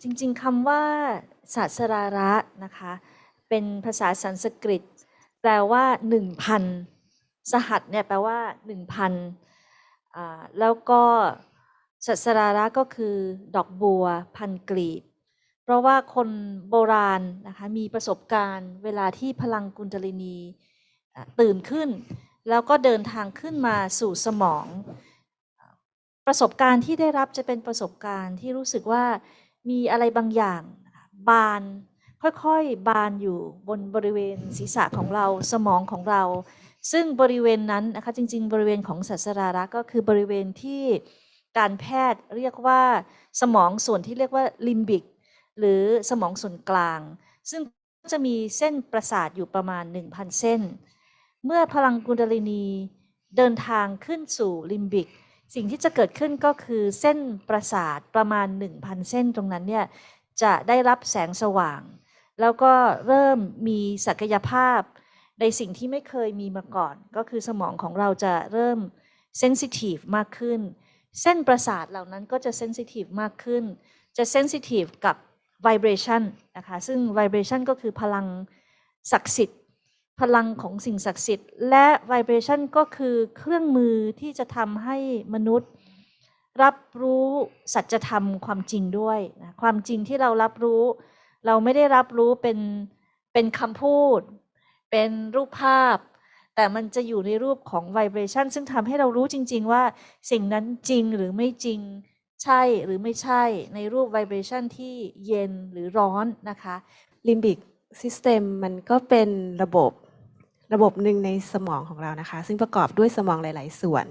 จริงๆคำว่าศาสราระนะคะ เป็นภาษาสันสกฤต แปลว่าหนึ่งพันสหัสเนี่ยแปลว่าหนึ่งพันแล้วก็สัสราระก็คือดอกบัวพันกลีบ เพราะว่าคนโบราณนะคะมีประสบการณ์เวลาที่พลังกุณฑลินีตื่นขึ้น แล้วก็เดินทางขึ้นมาสู่สมอง ประสบการณ์ที่ได้รับจะเป็นประสบการณ์ที่รู้สึกว่า มีอะไรบางอย่าง บานค่อยๆบานอยู่บนบริเวณศีรษะของเราสมองของเรา ซึ่งบริเวณนั้นนะคะจริง ๆ บริเวณของสัสราระก็คือบริเวณที่การแพทย์เรียกว่าสมองส่วนที่เรียกว่าลิมบิก หรือสมองส่วนกลาง ซึ่งจะมีเส้นประสาทอยู่ประมาณ 1,000 เส้น เมื่อพลังกุณดลินีเดินทางขึ้นสู่ลิมบิก สิ่งที่จะเกิดขึ้นก็คือเส้นประสาทประมาณ 1,000 เส้นตรงนั้นเนี่ยจะได้รับแสงสว่าง แล้วก็เริ่มมีศักยภาพในสิ่งที่ไม่เคยมีมาก่อน ก็คือสมองของเราจะเริ่มเซนซิทีฟมากขึ้น เส้นประสาทเหล่านั้นก็จะเซนซิทีฟมากขึ้น จะเซนซิทีฟกับ vibration นะคะ ซึ่ง vibration ก็คือพลังศักดิ์สิทธิ์ พลังของสิ่งศักดิ์สิทธิ์ และ vibration ก็คือเครื่องมือที่จะทำให้มนุษย์ รับรู้สัจธรรมความจริงด้วยนะความจริงที่เรารับรู้ เราไม่ได้รับรู้เป็นเป็นคำพูด เป็นรูปภาพ แต่มันจะอยู่ในรูปของ vibration ซึ่งทำให้เรารู้จริง ๆ ว่าสิ่งนั้นจริงหรือไม่จริงใช่หรือไม่ใช่ในรูป vibration ที่เย็นหรือร้อนนะคะลิมบิก ซิสเต็มมันก็เป็นระบบระบบหนึ่งในสมองของเรานะคะ ซึ่งประกอบด้วยสมองหลาย ๆ ส่วน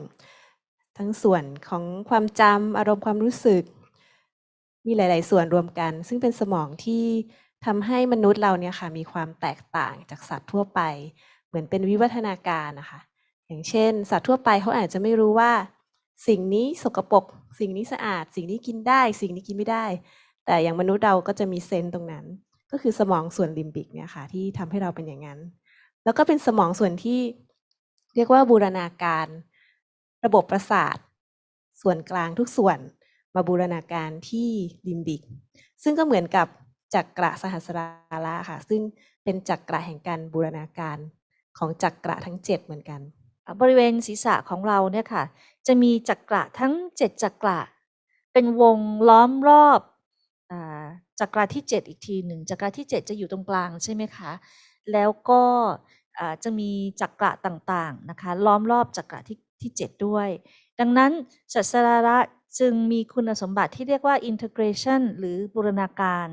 ทั้งส่วนของความจำอารมณ์ความรู้สึก มีหลาย ๆ ส่วนรวมกัน ซึ่งเป็นสมองที่ทำให้มนุษย์เราเนี่ยค่ะมีความแตกต่างจากสัตว์ทั่วไป เหมือนเป็นวิวัฒนาการนะคะ อย่างเช่น สัตว์ทั่วไปเขาอาจจะไม่รู้ว่า สิ่งนี้สกปรกสิ่งนี้สะอาด สิ่งนี้กินได้ สิ่งนี้กินไม่ได้ แต่อย่างมนุษย์เราก็จะมีเซนส์ตรงนั้น ก็คือสมองส่วนลิมบิกเนี่ยค่ะ ที่ทำให้เราเป็นอย่างนั้น แล้วก็เป็นสมองส่วนที่เรียกว่าบูรณาการ ระบบประสาท ส่วนกลางทุกส่วนมาบูรณาการที่ลิมบิก ซึ่งก็เหมือนกับจักระสหัสราระค่ะ ซึ่งเป็นจักระแห่งการบูรณาการของจักระทั้ง 7 เหมือนกัน บริเวณศีรษะของเราเนี่ยค่ะ จะมีจักระทั้ง 7 จักระเป็นวงล้อมรอบอ จักระที่ 7 อีกทีหนึ่งจักระที่ 7 จะอยู่ตรงกลางใช่ไหมคะ แล้วก็จะมีจักระต่างๆนะคะล้อมรอบจักระที่ที่ 7 ด้วย ดังนั้นสัสราระจึงมีคุณสมบัติที่เรียกว่า integration หรือบูรณาการ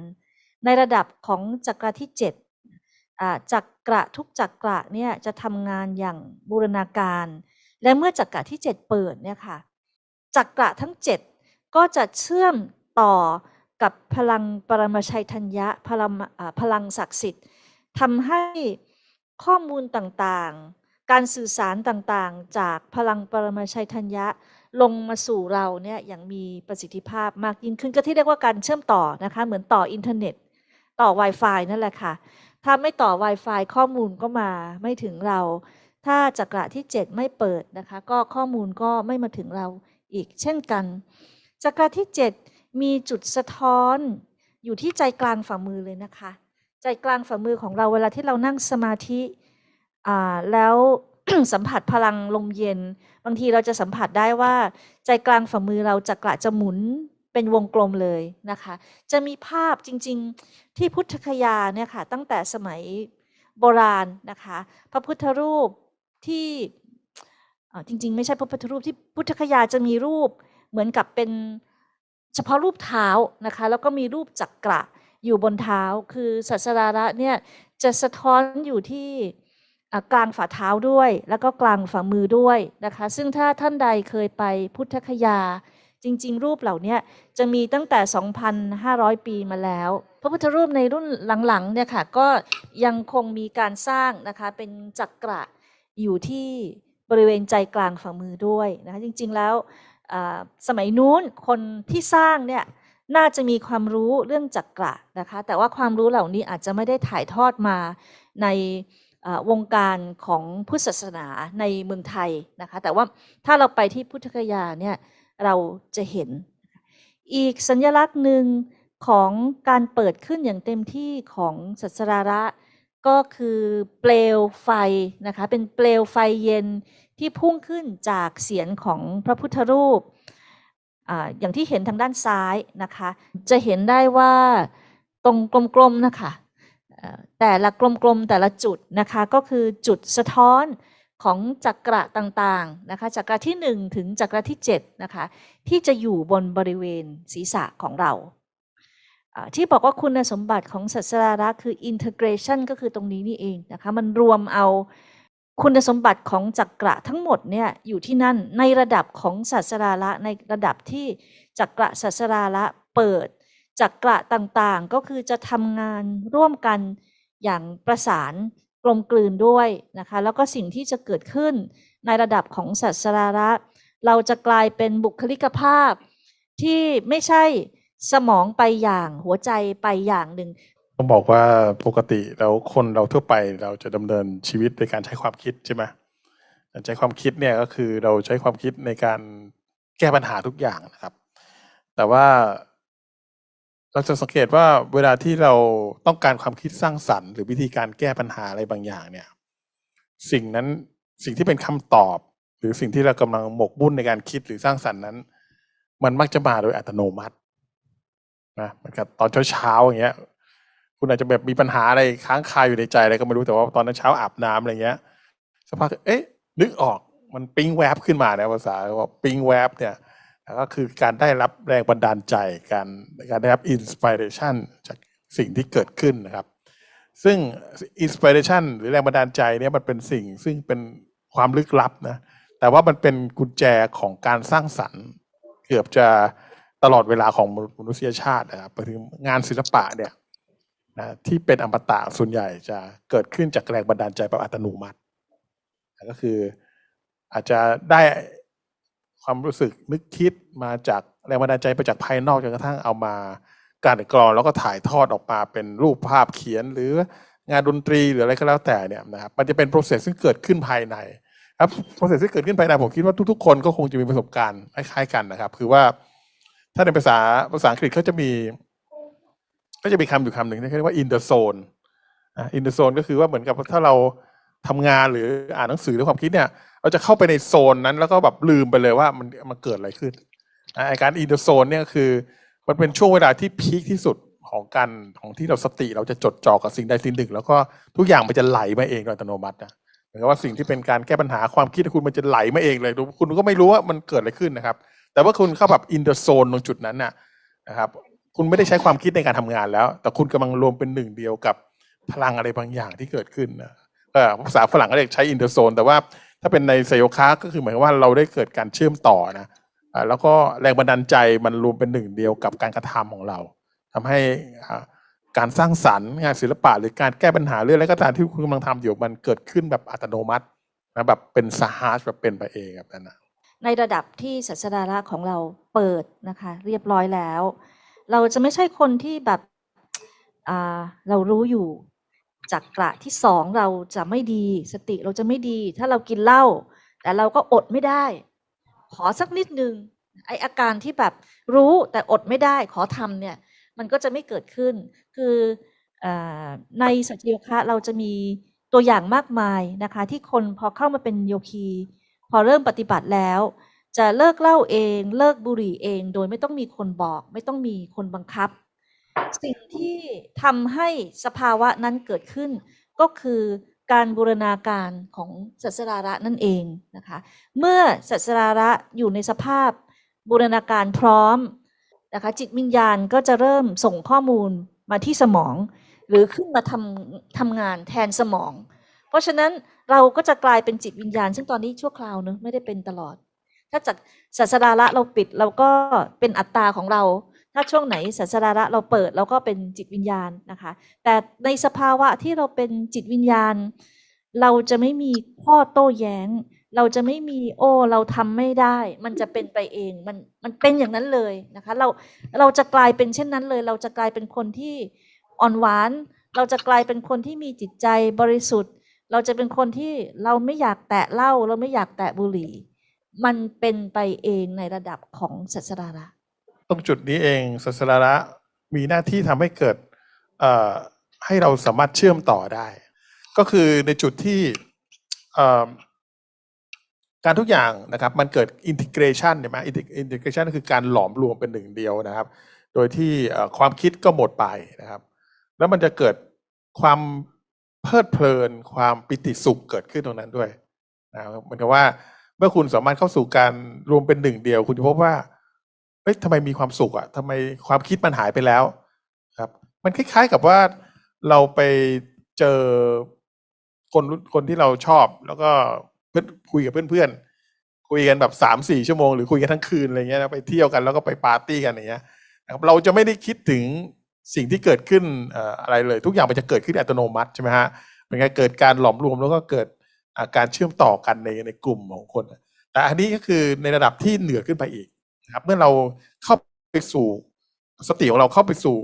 ในระดับของจักระที่ 7จักระทุกจักระเนี่ยจะทำงานอย่างบูรณาการ และเมื่อจักระที่ 7 เปิดเนี่ยค่ะจักระทั้ง 7 ก็จะเชื่อมต่อ กับพลังปรมาชัยธัญญะพลังพลังศักดิ์สิทธิ์ทำให้ข้อมูลต่างๆ การสื่อสารต่างๆ จากพลังปรมาชัยธัญญะลงมาสู่เราเนี่ยอย่างมีประสิทธิภาพมากยิ่งขึ้นก็ที่เรียกว่าการเชื่อมต่อนะคะเหมือนต่ออินเทอร์เน็ต ต่อ Wi-Fi นั่นแหละค่ะ ถ้าไม่ต่อ Wi-Fi ข้อมูลก็มาไม่ถึงเรา ถ้าจักระที่ 7 ไม่เปิดนะคะ ก็ข้อมูลก็ไม่มาถึงเราอีกเช่นกันจักระที่ 7 มีจุดสะท้อนอยู่ที่ใจกลางฝ่ามือเลยนะคะ ใจกลางฝ่ามือของเราเวลาที่เรานั่งสมาธิแล้วสัมผัสพลังลมเย็น บางทีเราจะสัมผัสได้ว่า ใจกลางฝ่ามือเราจักระจะหมุนเป็นวงกลมเลยนะคะ จะมีภาพจริงๆที่พุทธคยาเนี่ยค่ะตั้งแต่สมัยโบราณนะคะ พระพุทธรูปที่จริง ๆ ไม่ใช่พระพุทธรูปที่พุทธคยาจะมีรูปเหมือนกับเป็น เฉพาะรูปเท้านะคะ แล้วก็มีรูปจักระอยู่บนเท้า คือศาสราระเนี่ยจะสะท้อนอยู่ที่กลางฝ่าเท้าด้วย แล้วก็กลางฝ่ามือด้วยนะคะ ซึ่งถ้าท่านใดเคยไปพุทธคยา จริง ๆ รูปเหล่านี้จะมีตั้งแต่ 2,500 ปีมาแล้ว พระพุทธรูปในรุ่นหลังๆเนี่ยค่ะก็ยังคงมีการสร้างนะคะเป็นจักระอยู่ที่บริเวณใจกลางฝ่ามือด้วยนะคะจริง ๆ แล้ว สมัยนู้นคนที่สร้างเนี่ยน่าจะมีความรู้เรื่องจักระนะคะ แต่ว่าความรู้เหล่านี้อาจจะไม่ได้ถ่ายทอดมาในวงการของพุทธศาสนาในเมืองไทยนะคะ แต่ว่าถ้าเราไปที่พุทธคยาเนี่ยเราจะเห็น อีกสัญลักษณ์หนึ่งของการเปิดขึ้นอย่างเต็มที่ของสัสราระ ก็คือเปลวไฟนะคะ เป็นเปลวไฟเย็น ที่พุ่งขึ้นจากเสียงของพระพุทธรูปออย่างที่เห็นทางด้านซ้ายนะคะ จะเห็นได้ว่าตรงกลมๆนะคะแต่ละกลมๆแต่ละจุดนะคะก็คือจุดสะท้อนของจักระต่างๆนะคะจักระที่ 1 ถึงจักระที่7นะคะที่จะอยู่บนบริเวณศีรษะของเรา ที่บอกว่าคุณสมบัติของสัสราระคือ integration ก็คือตรงนี้นี่เองนะคะมันรวมเอา คุณสมบัติของจักระทั้งหมดเนี่ยอยู่ที่นั่นในระดับของสัสราระในระดับที่จักระสัสราระเปิดจักระต่างๆ ก็คือจะทำงานร่วมกันอย่างประสานกลมกลืนด้วยนะคะแล้วก็สิ่งที่จะเกิดขึ้นในระดับของสัสราระเราจะกลายเป็นบุคลิกภาพที่ไม่ใช่สมองไปอย่างหัวใจไปอย่างหนึ่ง ต้องบอกว่าปกติแล้วคนเราทั่วไปเราจะดำเนินชีวิตโดยการใช้ความคิดใช่ไหมการใช้ความคิดเนี่ยก็คือเราใช้ความคิดในการแก้ปัญหาทุกอย่างนะครับ แต่ว่าเราจะสังเกตว่าเวลาที่เราต้องการความคิดสร้างสรรค์ หรือวิธีการแก้ปัญหาอะไรบางอย่างเนี่ย สิ่งนั้นสิ่งที่เป็นคำตอบ หรือสิ่งที่เรากำลังหมกมุ่นในการคิดหรือสร้างสรรค์นั้น มันมักจะมาโดยอัตโนมัตินะเหมือนกับตอนเช้าๆอย่างเงี้ย คุณอาจจะแบบมีปัญหาอะไรค้างคาอยู่ในใจอะไรก็ไม่รู้แต่ว่าตอนนั้นเช้าอาบน้ำอะไรเงี้ยสักพักเอ๊ะ นึกออกมันปิ๊งแวบขึ้นมานะภาษาว่าปิ๊งแวบเนี่ยก็คือการได้รับแรงบันดาลใจการการได้รับอินสปิเรชันจากสิ่งที่เกิดขึ้นนะครับ ซึ่งอินสปิเรชันหรือแรงบันดาลใจเนี่ยมันเป็นสิ่งซึ่งเป็นความลึกลับนะแต่ว่ามันเป็นกุญแจของการสร้างสรรค์ เกือบจะตลอดเวลาของมนุษยชาตินะครับไปถึงงานศิลปะเนี่ย นะที่เป็นอมตะส่วนใหญ่จะเกิดขึ้นจากแรงบันดาลใจแบบอัตโนมัตินะก็คืออาจจะได้ความรู้สึกนึกคิดมาจากแรงบันดาลใจไปจากภายนอกจนกระทั่งเอามาการกรองแล้วก็ถ่ายทอดออกมาเป็นรูปภาพเขียนหรืองานดนตรีหรืออะไรก็แล้วแต่เนี่ยนะครับมันจะเป็น process ซึ่งเกิดขึ้นภายในครับ process ที่เกิดขึ้นภายในผมคิดว่าทุกๆ คนก็คงจะมีประสบการณ์คล้ายๆกันนะครับ คือว่าถ้าในภาษาภาษาอังกฤษเขาจะมี ก็จะมีคำอยู่คำหนึ่งที่เรียกว่า in the zone อะ in the zone ก็คือว่าเหมือนกับถ้าเราทำงานหรืออ่านหนังสือหรือความคิดเนี่ย เราจะเข้าไปในโซนนั้นแล้วก็แบบลืมไปเลยว่ามันมันเกิดอะไรขึ้นอะไอ้การ in the zone เนี่ยคือ มันเป็นช่วงเวลาที่พีคที่สุดของการของที่เราสติเราจะจดจ่อกับสิ่งใดสิ่งหนึ่ง แล้วก็ทุกอย่างมันจะไหลมาเองโดยอัตโนมัตินะเหมือนกับว่าสิ่งที่เป็นการแก้ปัญหาความคิดคุณมันจะไหลมาเองเลยคุณก็ไม่รู้ว่ามันเกิดอะไรขึ้นนะครับ แต่ว่าคุณเข้าแบบ in the zone ตรงจุดนั้นน่ะนะครับ คุณไม่ได้ใช้ความคิดในการทำงานแล้ว แต่คุณกำลังรวมเป็นหนึ่งเดียวกับพลังอะไรบางอย่างที่เกิดขึ้นนะภาษาฝรั่งก็เรียกใช้อินเตอร์โซน แต่ว่าถ้าเป็นในไซโยคะก็คือหมายความว่าเราได้เกิดการเชื่อมต่อนะอ่าแล้วก็แรงบันดาลใจมันรวมเป็นหนึ่งเดียวกับการกระทำของเราทำให้การสร้างสรรค์งานศิลปะหรือการแก้ปัญหาเรื่องอะไรก็ตามที่คุณกำลังทำอยู่มันเกิดขึ้นแบบอัตโนมัตินะแบบเป็นสหาแบบเป็นไปเองแบบนั้นนะในระดับที่ศาสดาระของเราเปิดนะคะ เรียบร้อยแล้ว เราจะไม่ใช่คนที่แบบเรารู้อยู่จากกระที่สองเราจะไม่ดีสติเราจะไม่ดี ถ้าเรากินเหล้าแต่เราก็อดไม่ได้ ขอสักนิดนึงไออาการที่แบบรู้แต่อดไม่ได้ขอทำเนี่ย มันก็จะไม่เกิดขึ้น คืออในสัจจโยคะเราจะมีตัวอย่างมากมายนะคะ ที่คนพอเข้ามาเป็นโยคี พอเริ่มปฏิบัติแล้ว จะเลิกเหล้าเอง เลิกบุหรี่เอง โดยไม่ต้องมีคนบอก ไม่ต้องมีคนบังคับ สิ่งที่ทำให้สภาวะนั้นเกิดขึ้น ก็คือการบูรณาการของสัสราระนั่นเองนะคะเมื่อสัสราระอยู่ในสภาพบูรณาการพร้อมนะคะจิตวิญญาณก็จะเริ่มส่งข้อมูลมาที่สมอง หรือขึ้นมาทำทำงานแทนสมอง เพราะฉะนั้นเราก็จะกลายเป็นจิตวิญญาณ ซึ่งตอนนี้ชั่วคราวเนอะไม่ได้เป็นตลอด ถ้าจากศาสราระเราปิดเราก็เป็นอัตตาของเรา ถ้าช่วงไหนศาสราระเราเปิดเราก็เป็นจิตวิญญาณนะคะ แต่ในสภาวะที่เราเป็นจิตวิญญาณ เราจะไม่มีข้อโต้แย้ง เราจะไม่มีโอ้เราทำไม่ได้ มันจะเป็นไปเองมันมันเป็นอย่างนั้นเลยนะคะเราเราจะกลายเป็นเช่นนั้นเลย เราจะกลายเป็นคนที่อ่อนหวาน เราจะกลายเป็นคนที่มีจิตใจบริสุทธิ์ เราจะเป็นคนที่เราไม่อยากแตะเหล้าเราไม่อยากแตะบุหรี่ มันเป็นไปเองในระดับของศาสราระ ตรงจุดนี้เองศาสนาระมีหน้าที่ทำให้เกิดให้เราสามารถเชื่อมต่อได้ ก็คือในจุดที่การทุกอย่างนะครับมันเกิดอินทิเกรชันใช่ไหมอินทิเกรชันก็คือการหลอมรวมเป็นหนึ่งเดียวนะครับ โดยที่ความคิดก็หมดไปนะครับ แล้วมันจะเกิดความเพลิดเพลิน ความปิติสุขเกิดขึ้นตรงนั้นด้วยนะครับเหมือนกับว่า เมื่อคุณสามารถเข้าสู่การรวมเป็นหนึ่งเดียว คุณจะพบว่าเฮ้ยทำไมมีความสุขอะทำไมความคิดมันหายไปแล้วครับ มันคล้ายๆกับว่าเราไปเจอคนคนที่เราชอบ แล้วก็เพื่อนคุยกับเพื่อนๆคุยกันแบบสามสี่ชั่วโมงหรือคุยกันทั้งคืนอะไรเงี้ยนะไปเที่ยวกันแล้วก็ไปปาร์ตี้กันอย่างเงี้ยนะครับเราจะไม่ได้คิดถึงสิ่งที่เกิดขึ้นอะไรเลย ทุกอย่างมันจะเกิดขึ้นอัตโนมัติใช่ไหมฮะเป็นไงเกิดการหลอมรวมแล้วก็เกิด การเชื่อมต่อกันในในกลุ่มของคน แต่อันนี้ก็คือในระดับที่เหนือขึ้นไปอีกนะครับ เมื่อเราเข้าไปสู่สติของเราเข้าไปสู่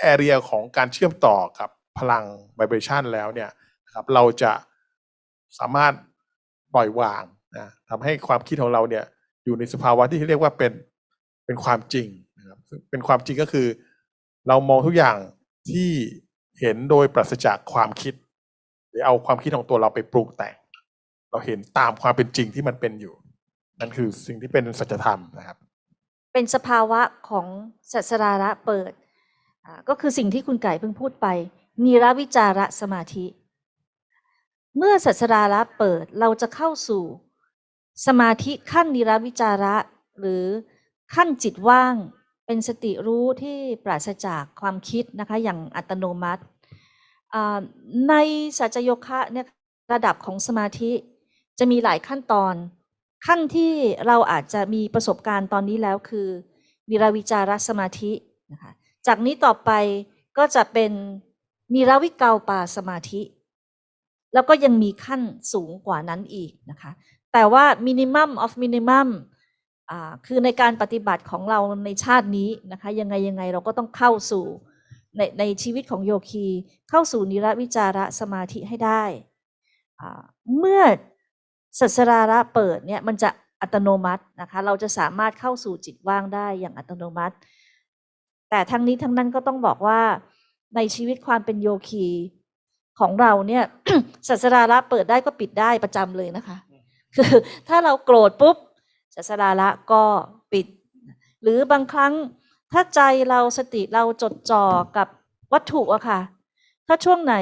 แอเรียของการเชื่อมต่อกับพลังไวเบรชันแล้วเนี่ยนะครับเราจะสามารถปล่อยวางนะทำให้ความคิดของเราเนี่ยอยู่ในสภาวะที่เรียกว่าเป็นเป็นความจริงนะครับเป็นความจริงก็คือ เรามองทุกอย่างที่เห็นโดยปราศจากความคิด รือเอาความคิดของตัวเราไปปรุงแต่ง เราเห็นตามความเป็นจริงที่มันเป็นอยู่ นั่นคือสิ่งที่เป็นสัจธรรมนะครับ เป็นสภาวะของสัสราระเปิดก็คือสิ่งที่คุณไก่เพิ่งพูดไปนิรวิจาระสมาธิ เมื่อสัสราระเปิดเราจะเข้าสู่ สมาธิขั้นนิรวิจาระหรือขั้นจิตว่าง เป็นสติรู้ที่ปราศจากความคิดนะคะ อย่างอัตโนมัติ ในสัจโยคะเนี่ยระดับของสมาธิจะมีหลายขั้นตอน ขั้นที่เราอาจจะมีประสบการณ์ตอนนี้แล้วคือนิราวิจารสมาธินะคะจากนี้ต่อไปก็จะเป็นนิราวิเกาปาสมาธิ แล้วก็ยังมีขั้นสูงกว่านั้นอีกนะคะ แต่ว่า minimum of minimum อ่าคือในการปฏิบัติของเราในชาตินี้นะคะ ยังไงยังไงเราก็ต้องเข้าสู่ ในในชีวิตของโยคีเข้าสู่นิรวิจาระสมาธิให้ได้ เมื่อสัสราระเปิดเนี่ยมันจะอัตโนมัตินะคะเราจะสามารถเข้าสู่จิตว่างได้อย่างอัตโนมัติ แต่ทั้งนี้ทั้งนั้นก็ต้องบอกว่าในชีวิตความเป็นโยคีของเราเนี่ยสัสราระเปิดได้ก็ปิดได้ประจำเลยนะคะ คือถ้าเราโกรธปุ๊บสัสราระก็ปิด หรือบางครั้ง ถ้าใจเราสติเราจดจ่อกับวัตถุอะค่ะ ถ้าช่วงไหน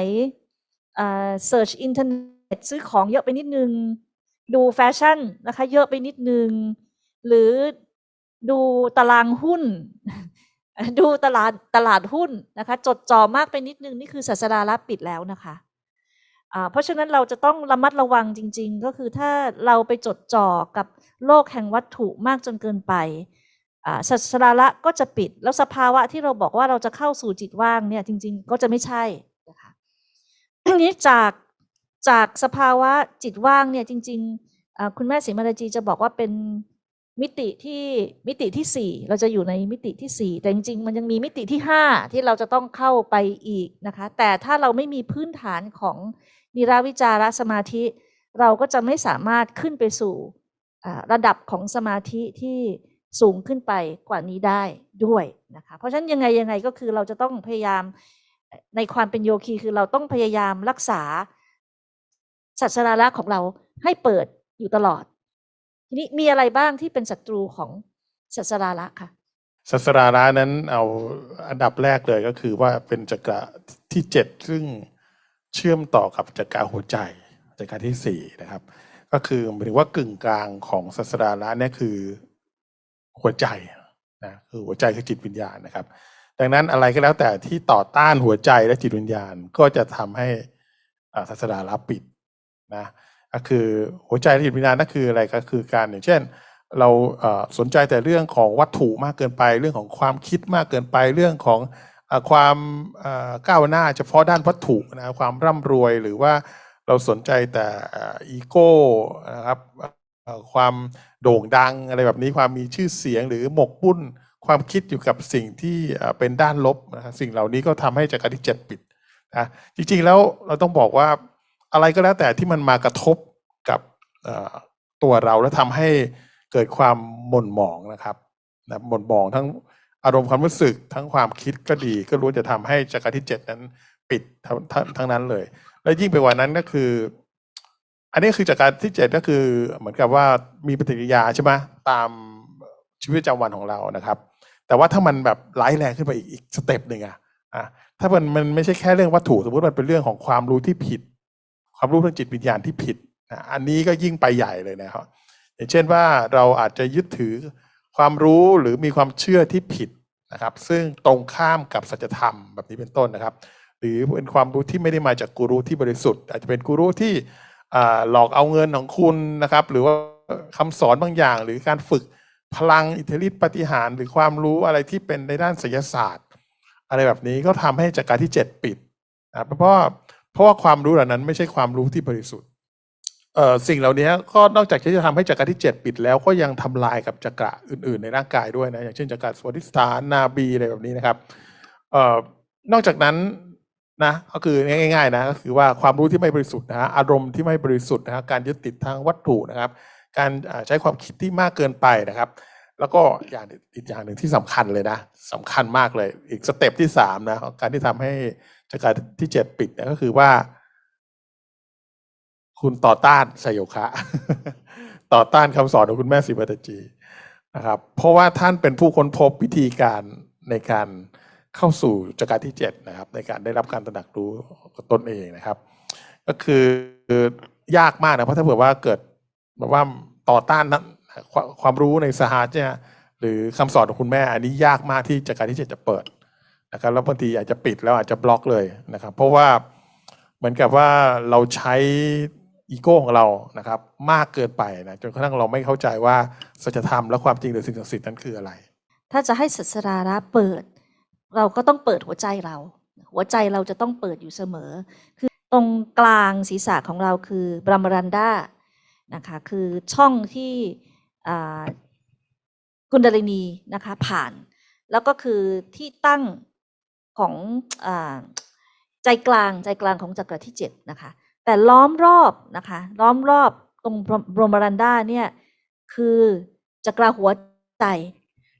อ่า search อินเทอร์เน็ตซื้อของเยอะไปนิดนึง ดูแฟชั่นนะคะ เยอะไปนิดนึง หรือดูตารางหุ้น ดูตลาดตลาดหุ้นนะคะ จดจ่อมากไปนิดนึง นี่คือศาสดารับปิดแล้วนะคะอ่าเพราะฉะนั้นเราจะต้องระมัดระวังจริง ๆ ก็คือถ้าเราไปจดจ่อกับโลกแห่งวัตถุมากจนเกินไป ศาสดาละก็จะปิดแล้วสภาวะที่เราบอกว่าเราจะเข้าสู่จิตว่างเนี่ยจริง ๆ ก็จะไม่ใช่นะคะทีนี้จากจากสภาวะจิตว่างเนี่ยจริงๆคุณแม่ศรีมาราจีจะบอกว่าเป็นมิติที่มิติที่สี่เราจะอยู่ในมิติที่สี่แต่จริงๆ มันยังมีมิติที่ห้าที่เราจะต้องเข้าไปอีกนะคะ แต่ถ้าเราไม่มีพื้นฐานของนิราวิจารสมาธิ เราก็จะไม่สามารถขึ้นไปสู่ระดับของสมาธิที่ สูงขึ้นไปกว่านี้ได้ด้วยนะคะเพราะฉะนั้นยังไงยังไงก็คือเราจะต้องพยายามในความเป็นโยคีคือเราต้องพยายามรักษาศาสนาระของเราให้เปิดอยู่ตลอด ทีนี้มีอะไรบ้างที่เป็นศัตรูของศาสนาระค่ะสัสราระนั้นเอาอันดับแรกเลยก็คือว่าเป็นจักระที่เจ็ดซึ่งเชื่อมต่อกับจักระหัวใจจักระที่สี่นะครับ ก็คือหมายถึงว่ากึ่งกลางของสัสราระเนี่ยคือ หัวใจนะคือหัวใจคือจิตวิญญาณนะครับ ดังนั้นอะไรก็แล้วแต่ที่ต่อต้านหัวใจและจิตวิญญาณก็จะทำให้ศาสนารับปิดนะก็คือหัวใจและจิตวิญญาณนั่นคืออะไรก็คือการอย่างเช่น เราสนใจแต่เรื่องของวัตถุมากเกินไป เรื่องของความคิดมากเกินไปเรื่องของอความก้าวหน้าเฉพาะด้านวัตถุนะความร่ำรวยหรือว่าเราสนใจแต่อีโก้นะครับ ความโด่งดังอะไรแบบนี้ความมีชื่อเสียงหรือหมกบุ่นความคิดอยู่กับสิ่งที่เป็นด้านลบนะครับสิ่งเหล่านี้ก็ทำให้จักรที่เจ็ดปิดนะจริงๆแล้วเราต้องบอกว่าอะไรก็แล้วแต่ที่มันมากระทบกับตัวเราแล้วทำให้เกิดความหม่นหมองนะครับนะหม่นหมองทั้งอารมณ์ความรู้สึกทั้งความคิดก็ดี ก็รู้จะทำให้จักรที่เจ็ดนั้นปิดทั้งทั้งทั้งนั้นเลย และยิ่งไปกว่านั้นก็คือ อันนี้คือจากการที่เจ็ดก็คือเหมือนกับว่ามีปฏิกิริยาใช่ไหมตามชีวิตประจำวันของเรานะครับ แต่ว่าถ้ามันแบบร้ายแรงขึ้นไปอีกอีกสเต็ปหนึ่งอะอะถ้ามันมันไม่ใช่แค่เรื่องวัตถุสมมติมันเป็นเรื่องของความรู้ที่ผิด ความรู้ทางจิตวิญญาณที่ผิดอันนี้ก็ยิ่งไปใหญ่เลยนะครับอย่างเช่นว่าเราอาจจะยึดถือความรู้หรือมีความเชื่อที่ผิดนะครับ ซึ่งตรงข้ามกับสัจธรรมแบบนี้เป็นต้นนะครับ หรือเป็นความรู้ที่ไม่ได้มาจากกูรูที่บริสุทธิ์ อาจจะเป็นกูรูที่ หลอกเอาเงินของคุณนะครับ หรือว่าคำสอนบางอย่าง หรือการฝึกพลังอิทธิฤทธิปฏิหารหรือความรู้อะไรที่เป็นในด้านศิลศาสตร์ อะไรแบบนี้ก็ทำให้จักรที่เจ็ดปิดนะเพราะว่าเพราะว่าความรู้เหล่านั้นไม่ใช่ความรู้ที่บริสุทธิ์สิ่งเหล่านี้ก็นอกจากที่จะทำให้จักรที่เจ็ดปิดแล้วก็ยังทำลายกับจักระอื่น ๆ ในร่างกายด้วยนะอย่างเช่นจักรสวัสดิสถานนาบีอะไรแบบนี้นะครับนอกจากนั้น นะก็คือง่ายๆนะก็คือว่าความรู้ที่ไม่บริสุทธิ์นะฮะอารมณ์ที่ไม่บริสุทธิ์นะครับการยึดติดทางวัตถุนะครับ การใช้ความคิดที่มากเกินไปนะครับ แล้วก็อย่างอีกอย่างหนึ่งที่สำคัญเลยนะสำคัญมากเลย อีกสเต็ปที่สามนะการที่ทำให้จักรที่เจ็ดปิดเนี่ยก็คือว่า คุณต่อต้านไซโยคะ ต่อต้านคำสอนของคุณแม่สิบัตจีนะครับ เพราะว่าท่านเป็นผู้ค้นพบวิธีการในการ เข้าสู่จักรที่เจ็ดนะครับในการได้รับการตระหนักรู้ตนเองนะครับ ก็คือยากมากนะเพราะถ้าเผื่อว่าเกิดแบบว่าต่อต้านนั้นความรู้ในสหาเนี่ยหรือคำสอนของคุณแม่ อันนี้ยากมากที่จักรที่เจ็ดจะเปิดนะครับแล้วบางทีอาจจะปิดแล้วอาจจะบล็อกเลยนะครับ เพราะว่าเหมือนกับว่าเราใช้อีโก้ของเรานะครับ มากเกินไปนะจนกระทั่งเราไม่เข้าใจว่าสัจธรรมและความจริงหรือสิ่งศักดิ์สิทธิ์นั้นคืออะไร ถ้าจะให้ศาสดาระเปิด เราก็ต้องเปิดหัวใจเรา หัวใจเราจะต้องเปิดอยู่เสมอ คือตรงกลางศีรษะของเราคือบรมรันดานะคะคือช่องที่กุนดาลินีนะคะผ่าน แล้วก็คือที่ตั้งของอใจกลางใจกลางของจักรที่เจ็ดนะคะแต่ล้อมรอบนะคะล้อมรอบตรงบรมรันดาเนี่ยคือจักรหัวใจ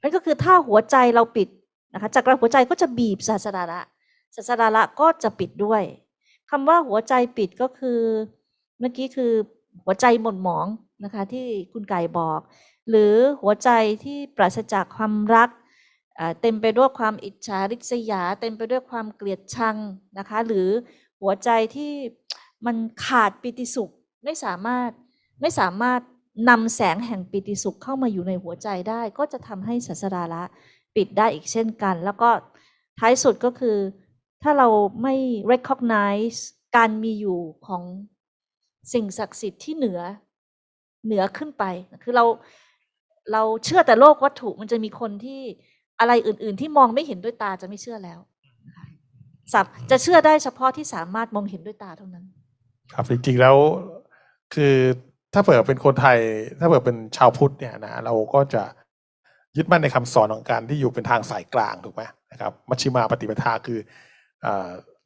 นั่นก็คือถ้าหัวใจเราปิด นะคะจักรหัวใจก็จะบีบศาสดาระศาสดาระก็จะปิดด้วยคำว่าหัวใจปิดก็คือเมื่อกี้คือหัวใจหม่นหมองนะคะที่คุณไก่บอก หรือหัวใจที่ปราศจากความรักเต็มไปด้วยความอิจฉาริษยา เต็มไปด้วยความเกลียดชังนะคะ หรือหัวใจที่มันขาดปิติสุขไม่สามารถไม่สามารถนำแสงแห่งปิติสุขเข้ามาอยู่ในหัวใจได้ ก็จะทำให้ศาสดาละ ปิดได้อีกเช่นกัน แล้วก็ท้ายสุดก็คือ ถ้าเราไม่ recognize การมีอยู่ของสิ่งศักดิ์สิทธิ์ที่เหนือเหนือขึ้นไป คือเราเราเชื่อแต่โลกวัตถุมันจะมีคนที่อะไรอื่น ๆ ที่มองไม่เห็นด้วยตาจะไม่เชื่อแล้วนะคะสับจะเชื่อได้เฉพาะที่สามารถมองเห็นด้วยตาเท่านั้น ครับจริงๆแล้วคือถ้าเผื่อเป็นคนไทย ถ้าเผื่อเป็นชาวพุทธเนี่ยนะเราก็จะ ยึดมั่นในคำสอนของการที่อยู่เป็นทางสายกลางถูกไหมนะครับมัชฌิมาปฏิปทาคืออ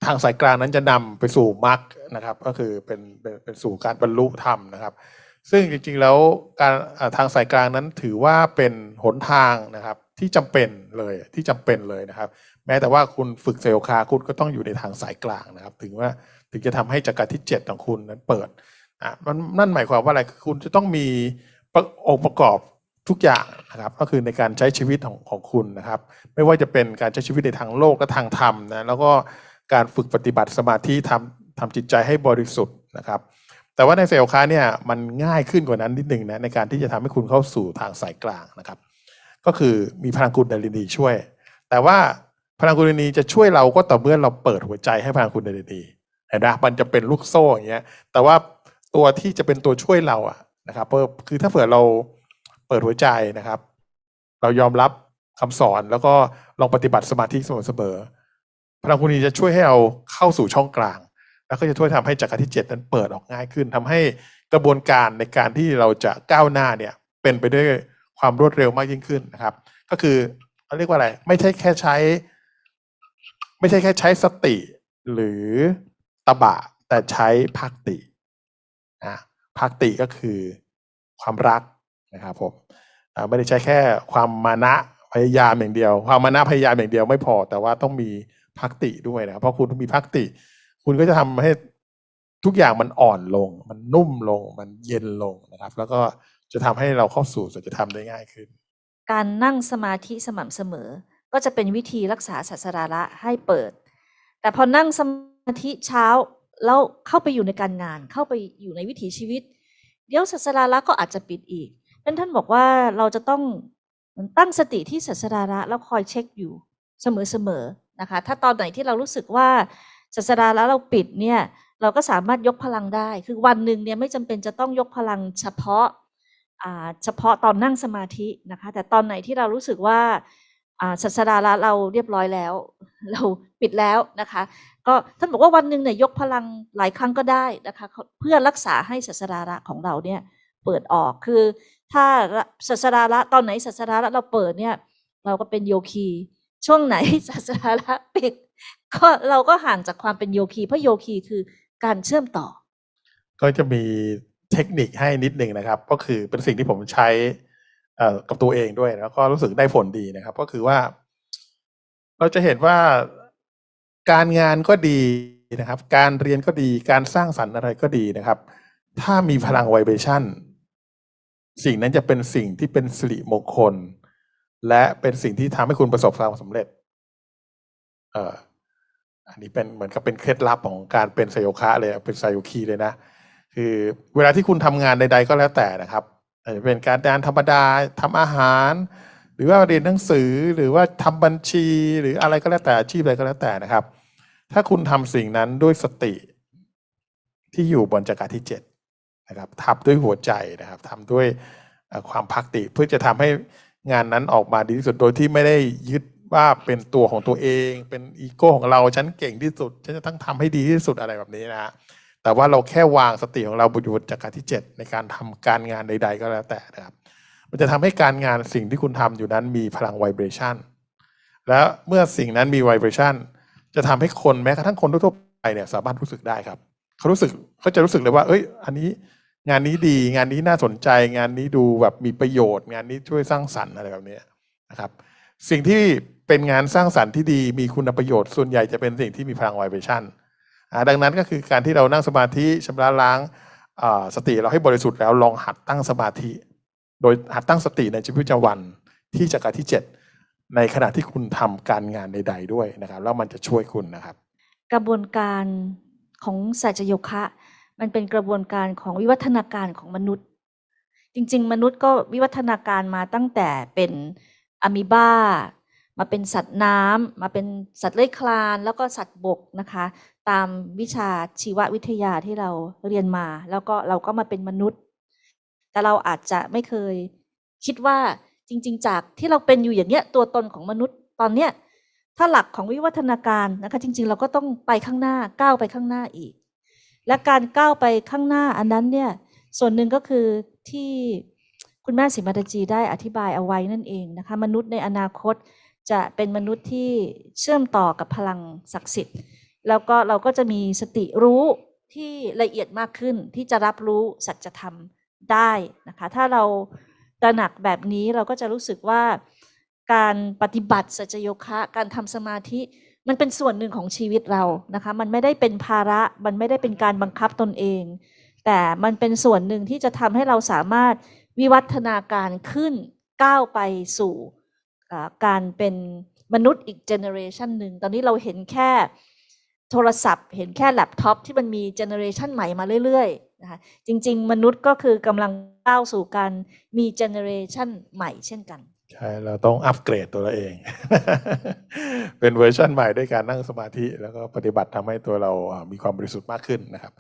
ทางสายกลางนั้นจะนำไปสู่มรรคนะครับ ก็คือเป็นเป็นสู่การบรรลุธรรมนะครับ ซึ่งจริงๆแล้วการทางสายกลางนั้นถือว่าเป็นหนทางนะครับที่จำเป็นเลยที่จำเป็นเลยนะครับ แม้แต่ว่าคุณฝึกเซลคาคุณก็ต้องอยู่ในทางสายกลางนะครับ ถึงว่าถึงจะทำให้จักรที่เจ็ดของคุณนั้นเปิดอะมันนั่นหมายความว่าอะไรคือคุณจะต้องมีองค์ประกอบ ทุกอย่างนะครับก็คือในการใช้ชีวิตของของคุณนะครับ ไม่ว่าจะเป็นการใช้ชีวิตในทางโลกและทางธรรมนะแล้วก็การฝึกปฏิบัติสมาธิทำทำจิตใจให้บริสุทธิ์นะครับ แต่ว่าในเซลล์ค้าเนี่ยมันง่ายขึ้นกว่านั้นนิดหนึ่งนะในการที่จะทำให้คุณเข้าสู่ทางสายกลางนะครับ ก็คือมีพลังกุลดลินีช่วย แต่ว่าพลังกุลดลินีจะช่วยเราก็ต่อเมื่อเราเปิดหัวใจให้พลังกุลดลินีเห็นไหมมันจะเป็นลูกโซ่อย่างเงี้ยแต่ว่าตัวที่จะเป็นตัวช่วยเราอะนะครับคือถ้าเผื่อเรา เปิดหัวใจนะครับ เรายอมรับคำสอนแล้วก็ลองปฏิบัติสมาธิเสมอๆพลังกุลดาลินีจะช่วยให้เราเข้าสู่ช่องกลาง แล้วก็จะช่วยทำให้จักรที่เจ็ดนั้นเปิดออกง่ายขึ้นทำให้กระบวนการในการที่เราจะก้าวหน้าเนี่ยเป็นไปด้วยความรวดเร็วมากยิ่งขึ้นนะครับ ก็คือเขาเรียกว่าอะไร ไม่ใช่แค่ใช้ ไม่ใช่แค่ใช้สติหรือตบะแต่ใช้พักตินะพักติก็คือความรัก นะครับผมไม่ได้ใช้แค่ความมานะพยายามอย่างเดียว ความมานะพยายามอย่างเดียวไม่พอ แต่ว่าต้องมีพักติด้วยนะครับเพราะคุณมีพักติ คุณก็จะทำให้ทุกอย่างมันอ่อนลง มันนุ่มลง มันเย็นลงนะครับ แล้วก็จะทำให้เราเข้าสู่สัจธรรมได้ง่ายขึ้น การนั่งสมาธิสม่ำเสมอ ก็จะเป็นวิธีรักษาศาสราระให้เปิด แต่พอนั่งสมาธิเช้าแล้วเข้าไปอยู่ในการงาน เข้าไปอยู่ในวิถีชีวิต เดี๋ยวศาสราระก็อาจจะปิดอีก นั้นท่านบอกว่าเราจะต้องตั้งสติที่ศาสราระแล้วคอยเช็คอยู่เสมอๆนะคะ ถ้าตอนไหนที่เรารู้สึกว่าศาสราระเราปิดเนี่ยเราก็สามารถยกพลังได้ คือวันหนึ่งเนี่ยไม่จำเป็นจะต้องยกพลังเฉพาะาเฉพาะตอนนั่งสมาธินะคะ แต่ตอนไหนที่เรารู้สึกว่าอ่าศาสดาละเราเรียบร้อยแล้ว เราปิดแล้วนะคะ ก็ท่านบอกว่าวันหนึ่งเนี่ยยกพลังหลายครั้งก็ได้นะคะ เพื่อรักษาให้ศาสดาละของเราเนี่ยเปิดออกคือ ถ้าศาสดาละตอนไหนศาสดาละเราเปิดเนี่ย เราก็เป็นโยคีช่วงไหนศาสดาละปิดก็เราก็ห่างจากความเป็นโยคีเพราะโยคีคือการเชื่อมต่อ ก็จะมีเทคนิคให้นิดหนึ่งนะครับ ก็คือเป็นสิ่งที่ผมใช้กับตัวเองด้วยแล้วก็รู้สึกได้ผลดีนะครับ ก็คือว่า เราจะเห็นว่าการงานก็ดีนะครับ การเรียนก็ดี การสร้างสรรค์อะไรก็ดีนะครับ ถ้ามีพลังไวเบชั่น สิ่งนั้นจะเป็นสิ่งที่เป็นสิริมงคล และเป็นสิ่งที่ทำให้คุณประสบความสำเร็จ เอ่ออันนี้เป็นเหมือนกับเป็นเคล็ดลับของการเป็นไซโยคะเลยเป็นไซโยคีเลยนะ คือเวลาที่คุณทำงานใด ๆ ก็แล้วแต่นะครับอาจจะเป็นการงานธรรมดาทำอาหาร หรือว่าเรียนหนังสือหรือว่าทำบัญชี หรืออะไรก็แล้วแต่อาชีพอะไรก็แล้วแต่นะครับ ถ้าคุณทำสิ่งนั้นด้วยสติที่อยู่บนจักรที่เจ็ด นะครับทำด้วยหัวใจนะครับทำด้วยความพักติเพื่อจะทำให้งานนั้นออกมาดีที่สุดโดยที่ไม่ได้ยึดว่าเป็นตัวของตัวเอง เป็นอีโก้ของเราฉันเก่งที่สุดฉันจะต้องทำให้ดีที่สุดอะไรแบบนี้นะฮะแต่ว่าเราแค่วางสติของเราบนอยู่บนจักรที่ 7 ในการทำการงานใด ๆ ก็แล้วแต่นะครับ มันจะทำให้การงานสิ่งที่คุณทำอยู่นั้นมีพลังไวเบรชันแล้วเมื่อสิ่งนั้นมีไวเบรชันจะทำให้คนแม้กระทั่งคนทั่วไปเนี่ยสามารถรู้สึกได้ครับ เขารู้สึกเขาจะรู้สึกเลยว่า เอ้ย อันนี้ งานนี้ดีงานนี้น่าสนใจ งานนี้ดูแบบมีประโยชน์ งานนี้ช่วยสร้างสรรค์อะไรแบบนี้นะครับ สิ่งที่เป็นงานสร้างสรรค์ที่ดีมีคุณประโยชน์ส่วนใหญ่จะเป็นสิ่งที่มีพลังไวเบรชันอ่าดังนั้นก็คือการที่เรานั่งสมาธิชำระล้างสติเราให้บริสุทธิ์แล้วลองหัดตั้งสมาธิ โดยหัดตั้งสติในชีวิตประจำวันที่จักรที่ 7 ในขณะที่คุณทำการงานใด ๆ ด้วยนะครับ แล้วมันจะช่วยคุณนะครับ กระบวนการของสัจโยคะ มันเป็นกระบวนการของวิวัฒนาการของมนุษย์ จริง ๆ มนุษย์ก็วิวัฒนาการมาตั้งแต่เป็นอะมีบามาเป็นสัตว์น้ำมาเป็นสัตว์เลื้อยคลาน แล้วก็สัตว์บกนะคะ ตามวิชาชีววิทยาที่เราเรียนมา แล้วก็เราก็มาเป็นมนุษย์ แต่เราอาจจะไม่เคยคิดว่าจริง ๆ จากที่เราเป็นอยู่อย่างเนี้ยตัวตนของมนุษย์ตอนเนี้ยถ้าหลักของวิวัฒนาการนะคะ จริง ๆ เราก็ต้องไปข้างหน้าก้าวไปข้างหน้าอีก และการก้าวไปข้างหน้าอันนั้นเนี่ยส่วนหนึ่งก็คือที่คุณแม่สิมาตจีได้อธิบายเอาไว้นั่นเองนะคะ มนุษย์ในอนาคตจะเป็นมนุษย์ที่เชื่อมต่อกับพลังศักดิ์สิทธิ์ แล้วก็เราก็จะมีสติรู้ที่ละเอียดมากขึ้นที่จะรับรู้สัจธรรมได้นะคะ ถ้าเราตระหนักแบบนี้เราก็จะรู้สึกว่าการปฏิบัติสัจโยคะ การทำสมาธิ มันเป็นส่วนหนึ่งของชีวิตเรานะคะ มันไม่ได้เป็นภาระ มันไม่ได้เป็นการบังคับตนเอง แต่มันเป็นส่วนหนึ่งที่จะทำให้เราสามารถวิวัฒนาการขึ้นก้าวไปสู่การเป็นมนุษย์อีกเจเนอเรชันหนึ่ง ตอนนี้เราเห็นแค่โทรศัพท์ เห็นแค่แล็ปท็อปที่มันมีเจเนอเรชันใหม่มาเรื่อยๆนะคะ จริง ๆ มนุษย์ก็คือกำลังก้าวสู่การมีเจเนอเรชันใหม่เช่นกัน ใช่เราต้องอัปเกรดตัวเราเอง เป็นเวอร์ชันใหม่ด้วยการนั่งสมาธิ แล้วก็ปฏิบัติทำให้ตัวเรามีความบริสุทธิ์มากขึ้นนะครับ